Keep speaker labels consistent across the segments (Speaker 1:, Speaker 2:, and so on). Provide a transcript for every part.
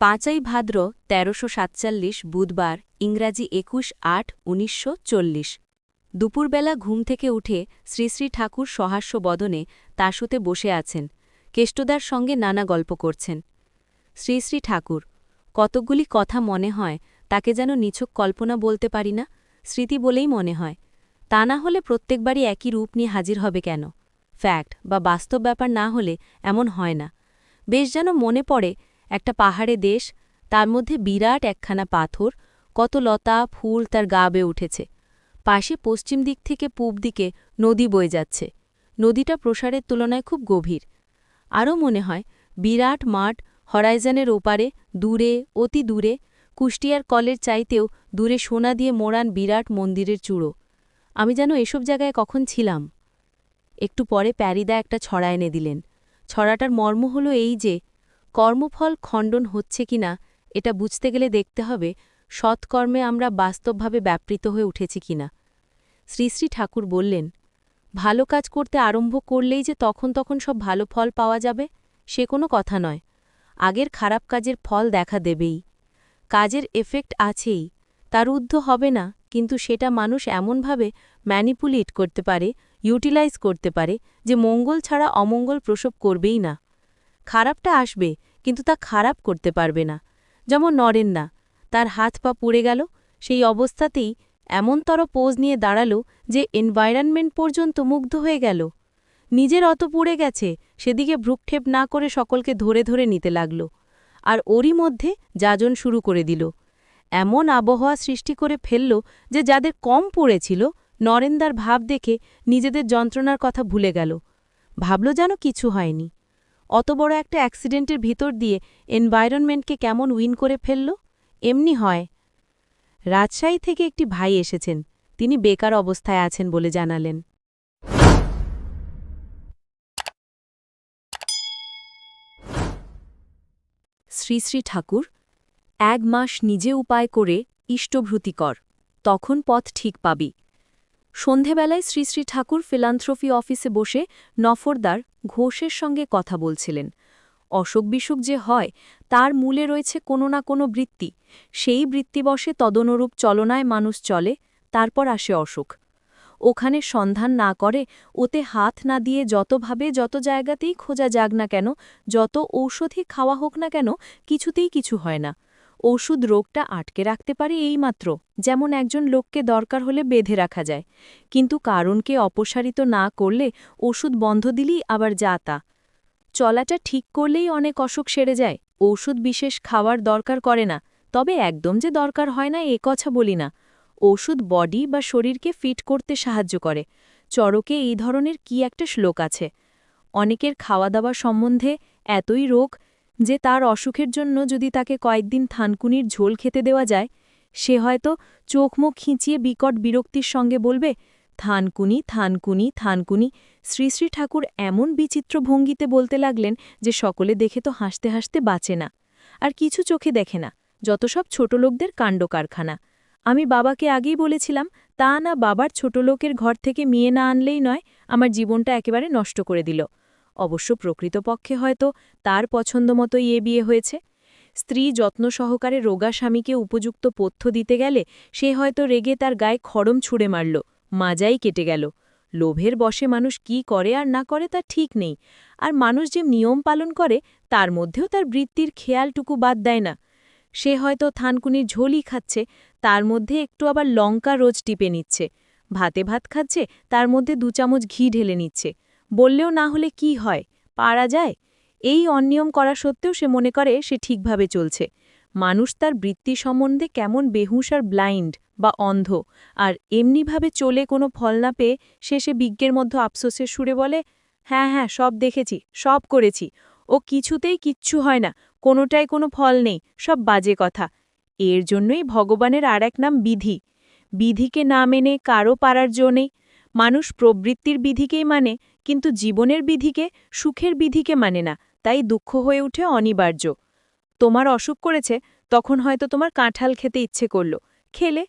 Speaker 1: পাঁচই ভাদ্র তেরোশো সাতচল্লিশ বুধবার, ইংরাজি একুশ আট উনিশশো চল্লিশ। দুপুরবেলা ঘুম থেকে উঠে শ্রী শ্রী ঠাকুর সহাস্য বদনে তাসুতে বসে আছেন, কেষ্টদার সঙ্গে নানা গল্প করছেন। শ্রী শ্রী ঠাকুর, কতকগুলি কথা মনে হয় তাকে যেন নিছক কল্পনা বলতে পারি না? স্মৃতি বলেই মনে হয়। তা না হলে প্রত্যেকবারই একই রূপ নিয়ে হাজির হবে কেন? ফ্যাক্ট বা বাস্তব ব্যাপার না হলে এমন হয় না। বেশ যেন মনে পড়ে একটা পাহাড়ে দেশ, তার মধ্যে বিরাট একখানা পাথর, কত লতা, ফুল তার গা বেয়ে উঠেছে। পাশে পশ্চিম দিক থেকে পূব দিকে নদী বয়ে যাচ্ছে। নদীটা প্রসারের তুলনায় খুব গভীর। আরও মনে হয়, বিরাট মাঠ হরাইজানের ওপারে, দূরে, অতি দূরে, কুষ্টিয়ার কলের চাইতেও দূরে সোনা দিয়ে মোড়ান বিরাট মন্দিরের চূড়ো। আমি যেন এসব জায়গায় কখন ছিলাম? একটু পরে প্যারিদা একটা ছড়া এনে দিলেন। ছড়াটার মর্ম হল এই যে কর্মফল খণ্ডন হচ্ছে কিনা এটা বুঝতে গেলে দেখতে হবে সৎকর্মে আমরা বাস্তবভাবে ব্যাপৃত হয়ে উঠেছি কিনা শ্রী শ্রী ঠাকুর বললেন, ভালো কাজ করতে আরম্ভ করলেই যে তখন তখন সব ভালো ফল পাওয়া যাবে, সে কোনো কথা নয়। আগের খারাপ কাজের ফল দেখা দেবেই। কাজের এফেক্ট আছেই। তার ঊর্ধ্ব হবে না, কিন্তু সেটা মানুষ এমনভাবে ম্যানিপুলেট করতে পারে ইউটিলাইজ করতে পারে, যে মঙ্গল ছাড়া অমঙ্গল প্রসব করবেই না। খারাপটা আসবে, কিন্তু তা খারাপ করতে পারবে না। যেমন নরেন না, তার হাত পা পুড়ে গেল, সেই অবস্থাতেই এমনতর পোজ নিয়ে দাঁড়াল যে এনভায়রনমেন্ট পর্যন্ত মুগ্ধ হয়ে গেল। নিজের অত পুড়ে গেছে, সেদিকে ভ্রুক্ষেপ না করে সকলকে ধরে ধরে নিতে লাগল। আর ওরই মধ্যে যাজন শুরু করে দিল। এমন আবহাওয়া সৃষ্টি করে ফেলল যে যাদের কম পড়েছিল, নরেন্দার ভাব দেখে নিজেদের যন্ত্রণার কথা ভুলে গেল। ভাবল যেন কিছু হয়নি। অত বড় একটা অ্যাক্সিডেন্টের ভিতর দিয়ে এনভায়রনমেন্টকে কেমন উইন করে ফেলল? এমনি হয়। রাজশাহী থেকে একটি ভাই এসেছেন। তিনি বেকার অবস্থায় আছেন বলে জানালেন। শ্রী শ্রী ঠাকুর, এক মাস নিজে উপায় করে ইষ্টভূতি কর তখন পথ ঠিক পাবি। সন্ধেবেলায় শ্রী শ্রী ঠাকুর ফিলান্থ্রফি অফিসে বসে নফরদার ঘোষের সঙ্গে কথা বলছিলেন। অসুখ বিসুখ যে হয়, তার মূলে রয়েছে কোনো না কোনো বৃত্তি। সেই বৃত্তিবশে তদনুরূপ চলনায় মানুষ চলে, তারপর আসে অসুখ। ওখানে সন্ধান না করে, ওতে হাত না দিয়ে যতভাবে যত জায়গাতেই খোঁজা যাক না কেন, যত ঔষধি খাওয়া হোক না কেন, কিছুতেই কিছু হয় না। ওষুধ রোগটা আটকে রাখতে পারে এইমাত্র, যেমন একজন লোককে দরকার হলে বেঁধে রাখা যায়। কিন্তু কারণকে অপসারিত না করলে ওষুধ বন্ধ দিলেই আবার যা তা। চলাটা ঠিক করলেই অনেক অসুখ সেরে যায়। ঔষধ বিশেষ খাওয়ার দরকার করে না, তবে একদম যে দরকার হয় না এ কথা বলি না। ওষুধ বডি বা শরীরকে ফিট করতে সাহায্য করে। চরকে এই ধরনের কি একটা শ্লোক আছে। অনেকের খাওয়া দাওয়া সম্বন্ধে এতই রোগ যে তার অসুখের জন্য যদি তাকে কয়েকদিন থানকুনির ঝোল খেতে দেওয়া যায়, সে হয়তো চোখ মুখ খিঁচিয়ে বিকট বিরক্তির সঙ্গে বলবে, থানকুনি থানকুনি থানকুনি। শ্রী শ্রী ঠাকুর এমন বিচিত্র ভঙ্গিতে বলতে লাগলেন যে সকলে দেখে তো হাসতে হাসতে বাঁচে না। আর কিছু চোখে দেখে না, যত সব ছোট লোকদের কাণ্ড কারখানা। আমি বাবাকে আগেই বলেছিলাম, তা না বাবার ছোট লোকের ঘর থেকে মেয়ে না আনলেই নয়, আমার জীবনটা একেবারে নষ্ট করে দিল। অবশ্য প্রকৃতপক্ষে হয়তো তার পছন্দ মতোই এ বিয়ে হয়েছে। স্ত্রী যত্ন সহকারে রোগা স্বামীকে উপযুক্ত পথ্য দিতে গেলে সে হয়তো রেগে তার গায়ে খড়ম ছুঁড়ে মারল, মাজাই কেটে গেল। লোভের বসে মানুষ কি করে আর না করে তা ঠিক নেই। আর মানুষ যে নিয়ম পালন করে, তার মধ্যেও তার বৃত্তির খেয়ালটুকু বাদ দেয় না। সে হয়তো থানকুনির ঝোলই খাচ্ছে, তার মধ্যে একটু আবার লঙ্কা রোজ টিপে নিচ্ছে। ভাতে ভাত খাচ্ছে, তার মধ্যে দু চামচ ঘি ঢেলে নিচ্ছে। বললেও না হলে কি হয়? পারা যায়? এই অনিয়ম করা সত্ত্বেও সে মনে করে সে ঠিকভাবে চলছে। মানুষ তার বৃত্তি সম্বন্ধে কেমন বেহুশ আর ব্লাইন্ড বা অন্ধ, আর এমনিভাবে চলে কোনো ফল না পেয়ে শেষে বিজ্ঞের মধ্যে আফসোসের সুরে বলে হ্যাঁ হ্যাঁ সব দেখেছি, সব করেছি। ও কিছুতেই কিচ্ছু হয় না কোনোটাই কোনো ফল নেই, সব বাজে কথা। এর জন্যই ভগবানের আর এক নাম বিধি। বিধিকে না মেনে কারও পারার জো নেই। মানুষ প্রবৃত্তির বিধিকেই মানে কিন্তু জীবনের বিধিকে, সুখের বিধিকে মানে না, তাই দুঃখ হয়ে উঠে অনিবার্য। তোমার অসুখ করেছে, তখন হয়তো তোমার কাঁঠাল খেতে ইচ্ছে করল। খেলে?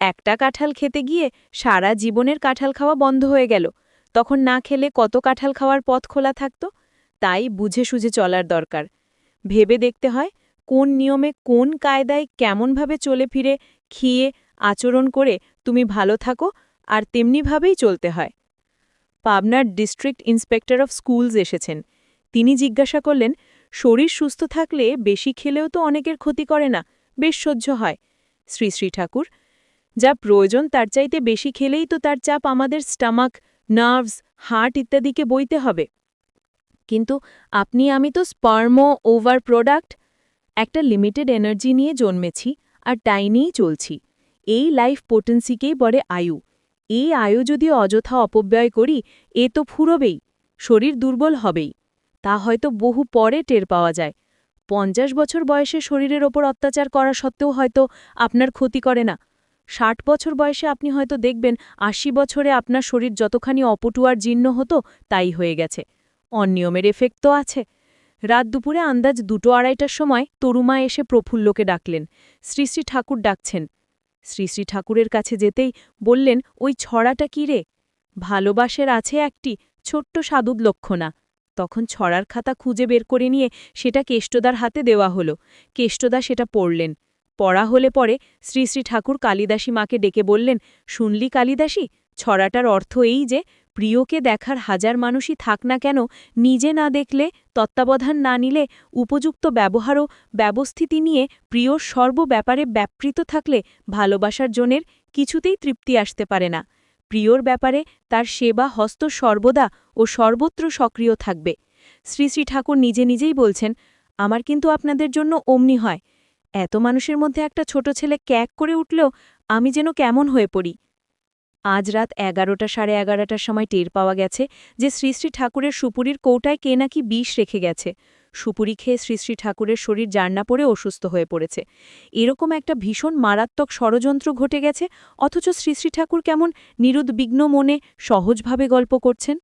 Speaker 1: একটা কাঁঠাল খেতে গিয়ে সারা জীবনের কাঁঠাল খাওয়া বন্ধ হয়ে গেল। তখন না খেলে কত কাঁঠাল খাওয়ার পথ খোলা থাকত? তাই বুঝে সুঝে চলার দরকার। ভেবে দেখতে হয়, কোন নিয়মে কোন কায়দায় কেমনভাবে চলে ফিরে, খেয়ে, আচরণ করে তুমি ভালো থাকো আর তেমনিভাবেই চলতে হয়। পাবনার ডিস্ট্রিক্ট ইন্সপেক্টর অফ স্কুলস এসেছেন। তিনি জিজ্ঞাসা করলেন, শরীর সুস্থ থাকলে বেশি খেলেও তো অনেকের ক্ষতি করে না, বেশ সহ্য হয়। শ্রী শ্রী ঠাকুর, যা প্রয়োজন তার চাইতে বেশি খেলেই তো তার চাপ আমাদের স্টামাক, নার্ভস, হার্ট ইত্যাদিকে বইতে হবে। কিন্তু আপনি, আমি তো স্পার্মো ওভার প্রোডাক্ট, একটা লিমিটেড এনার্জি নিয়ে জন্মেছি আর তাই নিয়েই চলছি। এই লাইফ পোটেন্সিকেই বলে আয়ু। এই আয়ু যদি অযথা অপব্যয় করি, এ তো ফুরবেই, শরীর দুর্বল হবেই, তা হয়তো বহু পরে টের পাওয়া যায়। পঞ্চাশ বছর বয়সে শরীরের ওপর অত্যাচার করা সত্ত্বেও হয়তো আপনার ক্ষতি করে না। ষাট বছর বয়সে আপনি হয়তো দেখবেন, আশি বছরে আপনার শরীর যতখানি অপটুয়ার জীর্ণ হতো, তাই হয়ে গেছে। অনিয়মের এফেক্ট তো আছে। রাত দুপুরে আন্দাজ দুটো আড়াইটার সময় তরুমা এসে প্রফুল্লকে ডাকলেন। শ্রী শ্রী ঠাকুর ডাকছেন। শ্রী শ্রী ঠাকুরের কাছে যেতেই বললেন, ওই ছড়াটা কী রে? ভালোবাসের আছে একটি ছোট্ট সাদুদ লক্ষণা। তখন ছড়ার খাতা খুঁজে বের করে নিয়ে সেটা কেষ্টদার হাতে দেওয়া হলো। কেষ্টদা সেটা পড়লেন। পড়া হলে পরে শ্রী শ্রী ঠাকুর কালিদাসী মাকে ডেকে বললেন, শুনলি কালিদাসী, ছড়াটার অর্থ এই যে প্রিয়কে দেখার হাজার মানুষই থাক না কেন, নিজে না দেখলে, তত্ত্বাবধান না নিলে, উপযুক্ত ব্যবহার ও ব্যবস্থিতি নিয়ে প্রিয় সর্ব ব্যাপারে ব্যাপৃত থাকলে ভালোবাসার জনের কিছুতেই তৃপ্তি আসতে পারে না। প্রিয়র ব্যাপারে তার সেবা হস্ত সর্বদা ও সর্বত্র সক্রিয় থাকবে। শ্রী শ্রী ঠাকুর নিজে নিজেই বলছেন, আমার কিন্তু আপনাদের জন্য অমনি হয়। এত মানুষের মধ্যে একটা ছোট ছেলে ক্যাক করে উঠলেও আমি যেন কেমন হয়ে পড়ি। আজ রাত এগারোটা সাড়ে এগারোটার সময় টের পাওয়া গেছে যে শ্রী শ্রী ঠাকুরের সুপুরির কৌটায় কে নাকি বিষ রেখে গেছে। সুপুরি খেয়ে শ্রী শ্রী ঠাকুরের শরীর জান্না পড়ে অসুস্থ হয়ে পড়েছে। এরকম একটা ভীষণ মারাত্মক ষড়যন্ত্র ঘটে গেছে, অথচ শ্রী শ্রী ঠাকুর কেমন নিরুদ্বিগ্ন মনে সহজভাবে গল্প করছেন?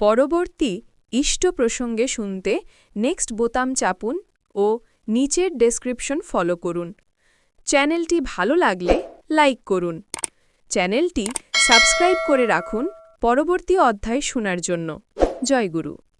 Speaker 2: পরবর্তী ইষ্ট প্রসঙ্গে শুনতে নেক্সট বোতাম চাপুন ও নিচের ডেসক্রিপশন ফলো করুন। চ্যানেলটি ভালো লাগলে লাইক করুন। চ্যানেলটি সাবস্ক্রাইব করে রাখুন। পরবর্তী অধ্যায় শোনার জন্য। জয় গুরু।